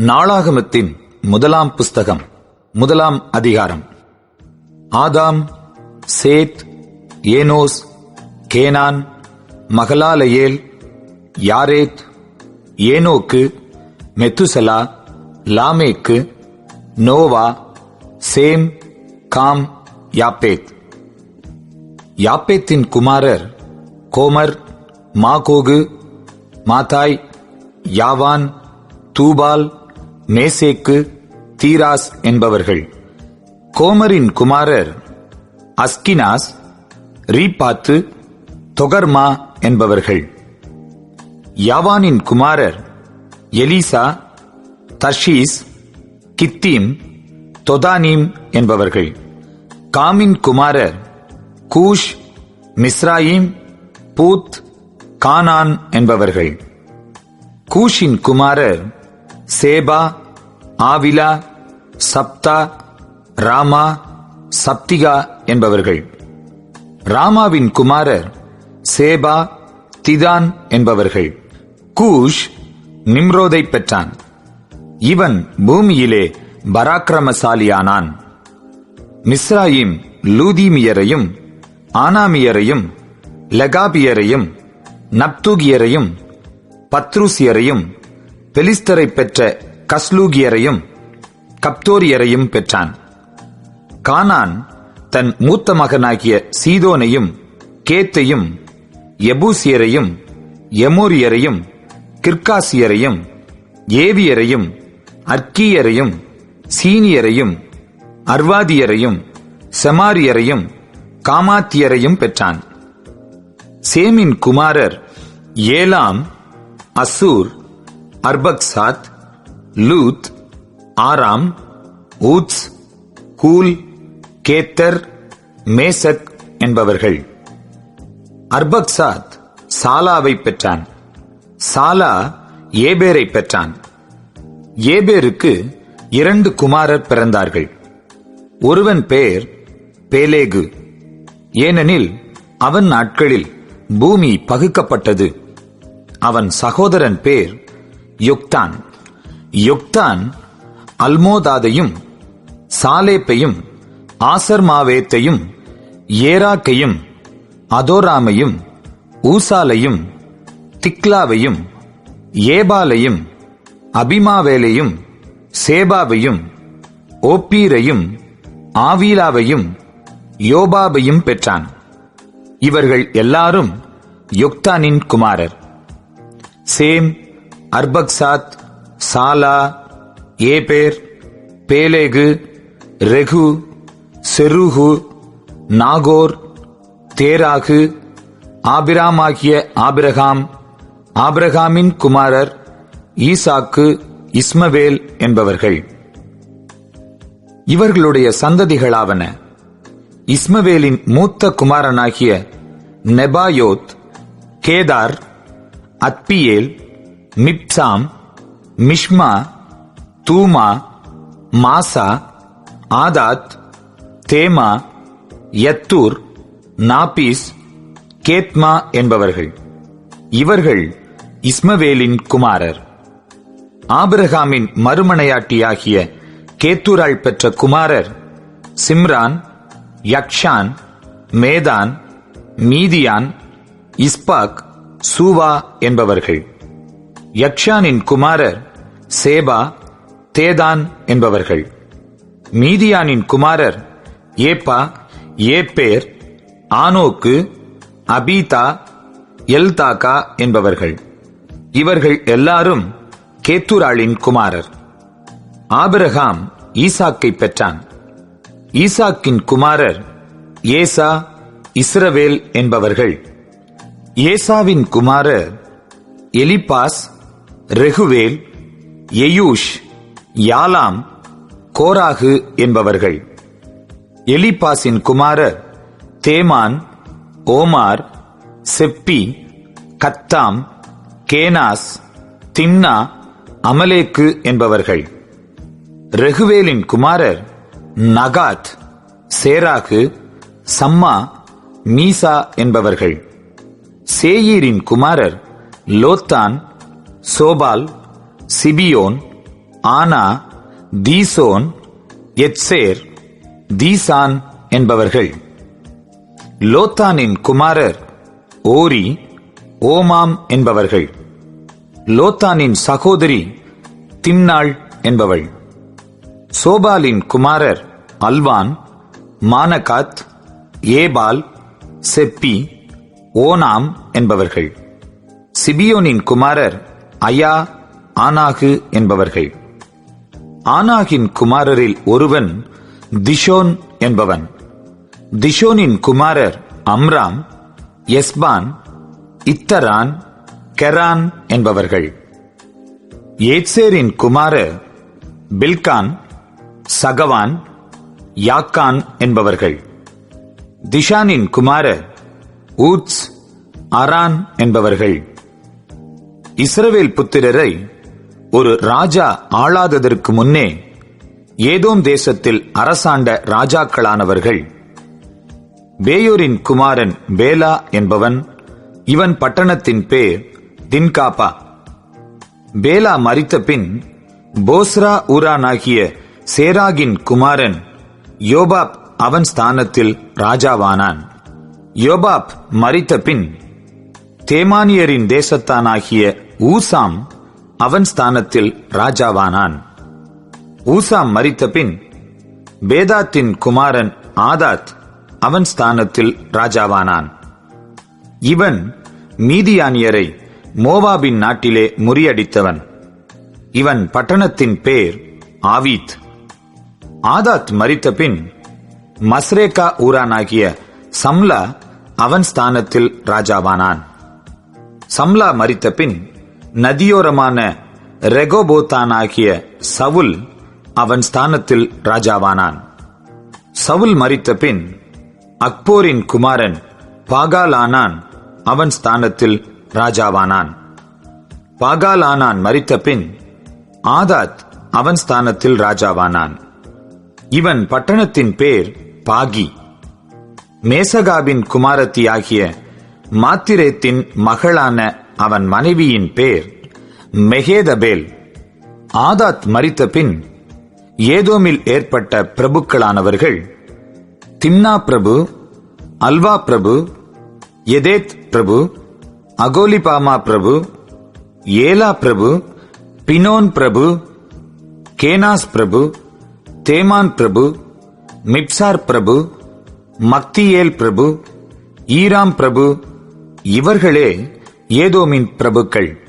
நாளாகமத்தின் முதலாம் புஸ்தகம் முதலாம் அதிகாரம். ஆதாம் சேத் ஏனோஸ் கேனான் மகலாலயேல் யாரேத் ஏனோக்கு மெத்துசலா லாமேக்கு நோவா சேம் காம் யாப்பேத். யாப்பேத்தின் குமாரர் கோமர் மாகோகு மாதாய் யாவான் தூபால் மேசேக்கு தீராஸ் என்பவர்கள். கோமரின் குமாரர் அஸ்கினாஸ் ரீபாத்து தொகர்மா என்பவர்கள். யாவானின் குமாரர் எலிசா தர்ஷீஸ் கித்தீம் தொதானீம் என்பவர்கள். காமின் குமாரர் கூஷ் மிஸ்ராயிம் பூத் கானான் என்பவர்கள். கூஷின் குமாரர் சேபா ஆவிலா சப்தா ராமா சப்திகா என்பவர்கள். ராமாவின் குமாரர் சேபா திதான் என்பவர்கள். கூஷ் நிம்ரோதை பெற்றான். இவன் பூமியிலே பராக்கிரமசாலியானான். மிஸ்ராயிம் லூதீமியரையும் ஆனாமியரையும் லெகாபியரையும் நப்தூகியரையும் பத்ருசியரையும் பெலிஸ்தரை பெற்ற கஸ்லூகியரையும் கப்தோரியரையும் பெற்றான். கானான் தன் மூத்த மகனாகிய சீதோனையும் கேத்தையும் எபூசியரையும் எமோரியரையும் கிர்காசியரையும் ஏவியரையும் அர்க்கியரையும் சீனியரையும் அர்வாதியரையும் செமாரியரையும் காமாத்தியரையும் பெற்றான். சேமின் குமாரர் Elam Asshur Arphaxad Lud Aram Uz Hul Gether Meshech என்பவர்கள். அர்பக்சாத் சாலாவை பெற்றான். சாலா ஏபேரை பெற்றான். ஏபேருக்கு இரண்டு குமாரர் பிறந்தார்கள். ஒருவன் பெயர் பேலேகு. ஏனெனில் அவன் நாட்களில் பூமி பகுக்கப்பட்டது. அவன் சகோதரன் பேர் யுக்தான். யுக்தான் அல்மோதாதையும் சாலேப்பையும் ஆசர்மாவேத்தையும் ஏராக்கையும் அதோராமையும் ஊசாலையும் திக்லாவையும் ஏபாலையும் அபிமாவேலையும் சேபாவையும் ஓப்பீரையும் ஆவீலாவையும் யோபாபையும் பெற்றான். இவர்கள் எல்லாரும் யுக்தானின் குமாரர். Shem Arphaxad Salah Eber Peleg Reu Serug Nahor Terah ஆபிராமாகிய Abraham ஆபிரகாமின் குமாரர் ஈசாக்கு இஸ்மவேல் என்பவர்கள். இவர்களுடைய சந்ததிகளாவன இஸ்மவேலின் மூத்த குமாரனாகிய Nebaioth Kedar Adbeel Mibsam Mishma Dumah Massa Hadad Tema யத்தூர் நாபீஸ் கேத்மா என்பவர்கள். இவர்கள் இஸ்மவேலின் குமாரர். ஆபிரகாமின் மறுமனையாட்டியாகிய கேத்தூராள் பெற்ற குமாரர் சிம்ரான் யக்ஷான் மேதான் மீதியான் இஸ்பாக் சூவா என்பவர்கள். யக்ஷானின் குமாரர் சேபா தேதான் என்பவர்கள். மீதியானின் குமாரர் ஏப்பா ஏப்பேர் ஆனோக்கு அபீதா எல்தாக்கா என்பவர்கள். இவர்கள் எல்லாரும் கேத்துராளின் குமாரர். ஆபிரகாம் ஈசாக்கை பெற்றான். ஈசாக்கின் குமாரர் ஏசா இஸ்ரவேல் என்பவர்கள். ஏசாவின் குமாரர் எலிபாஸ் ரெகுவேல் எயூஷ் யாலாம் கோராகு என்பவர்கள். எலிபாஸின் குமாரர் தேமான் ஓமார் செப்பி கத்தாம் கேனாஸ் திம்னா அமலேக்கு என்பவர்கள். ரெகுவேலின் குமாரர் நகாத் சேராகு சம்மா மீசா என்பவர்கள். சேயீரின் குமாரர் லோத்தான் சோபால் சிபியோன் ஆனா தீசோன் எட்சேர் தீசான் என்பவர்கள். லோத்தானின் குமாரர் ஓரி ஓமாம் என்பவர்கள். லோத்தானின் சகோதரி திம்னாள் என்பவள். சோபாலின் குமாரர் Alvan Manahath Ebal Shepho Onam என்பவர்கள். சிபியோனின் குமாரர் அயா ஆனாகு என்பவர்கள். ஆனாகின் குமாரரில் ஒருவன் திஷோன் என்பவன். திஷோனின் குமாரர் அம்ராம் எஸ்பான் இத்தரான் கெரான் என்பவர்கள். ஏட்சேரின் குமாரர் பில்கான் சகவான் யாக்கான் என்பவர்கள். திஷானின் குமாரர் ஊத்ஸ் அரான் என்பவர்கள். இஸ்ரவேல் புத்திரரை ஒரு ராஜா ஆளாததற்கு முன்னே ஏதோம் தேசத்தில் அரசாண்ட ராஜாக்களானவர்கள். பேயோரின் குமாரன் பேலா என்பவன் இவன் பட்டணத்தின் பேர் தின்காப்பா. பேலா மறித்த பின் போஸ்ரா ஊரானாகிய சேராகின் குமாரன் யோபாப் அவன் ஸ்தானத்தில் ராஜாவானான். யோபாப் மறித்த பின் தேமானியரின் தேசத்தானாகிய ஊசாம் அவன் ஸ்தானத்தில் ராஜாவானான். ஊசாம் மறித்த பின் பேதாத்தின் குமாரன் ஆதாத் அவன் ஸ்தானத்தில் ராஜாவானான். இவன் மீதியானியரை மோவாபின் நாட்டிலே முறியடித்தவன். இவன் பட்டணத்தின் பேர் ஆவீத். ஆதாத் மறித்த பின் மஸ்ரேகா ஊரானாகிய சம்லா அவன் ஸ்தானத்தில் ராஜாவானான். சம்லா மறித்த பின் நதியோரமான ரெகோபோத்தானாகிய சவுல் அவன் ஸ்தானத்தில் ராஜாவானான். சவுல் மறித்த பின் அக்போரின் குமாரன் பாகாலானான் அவன் ஸ்தானத்தில் ராஜாவானான். பாகாலானான் மறித்த பின் ஆதாத் அவன் ஸ்தானத்தில் ராஜாவானான். இவன் பட்டணத்தின் பேர் பாகி. மேசகாவின் குமாரத்தி ஆகிய மாத்திரேத்தின் மகளான அவன் மனைவியின் பேர் மெகேதபேல். ஆதாத் மரித்த பின் ஏதோமில் ஏற்பட்ட பிரபுக்களானவர்கள் திம்னா பிரபு அல்வா பிரபு எதேத் பிரபு அகோலிபாமா பிரபு ஏலா பிரபு பினோன் பிரபு கேனாஸ் பிரபு தேமான் பிரபு மிப்சார் பிரபு மக்தியேல் பிரபு ஈராம் பிரபு இவர்களே ஏதோமின் பிரபுக்கள்.